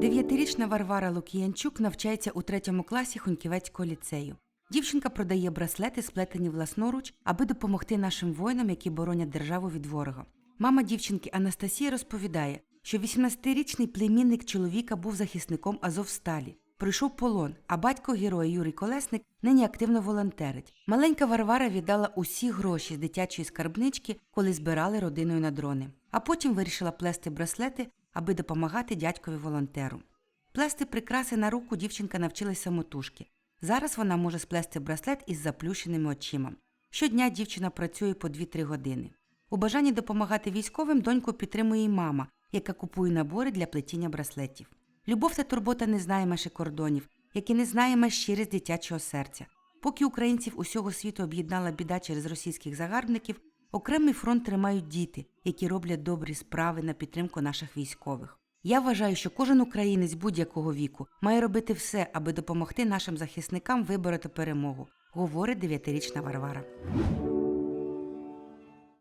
Дев'ятирічна Варвара Лукіянчук навчається у третьому класі Хуньківецького ліцею. Дівчинка продає браслети, сплетені власноруч, аби допомогти нашим воїнам, які боронять державу від ворога. Мама дівчинки Анастасія розповідає, що 18-річний племінник чоловіка був захисником Азовсталі. Пройшов полон, а батько героя Юрій Колесник нині активно волонтерить. Маленька Варвара віддала усі гроші з дитячої скарбнички, коли збирали родиною на дрони. А потім вирішила плести браслети, аби допомагати дядькові волонтеру. Плести прикраси на руку дівчинка навчилась самотужки. Зараз вона може сплести браслет із заплющеними очима. Щодня дівчина працює по 2-3 години. У бажанні допомагати військовим доньку підтримує й мама, яка купує набори для плетіння браслетів. Любов та турбота не знає межі кордонів, як і не знає меж щирість дитячого серця. Поки українців усього світу об'єднала біда через російських загарбників, окремий фронт тримають діти, які роблять добрі справи на підтримку наших військових. Я вважаю, що кожен українець будь-якого віку має робити все, аби допомогти нашим захисникам вибороти перемогу, говорить дев'ятирічна Варвара.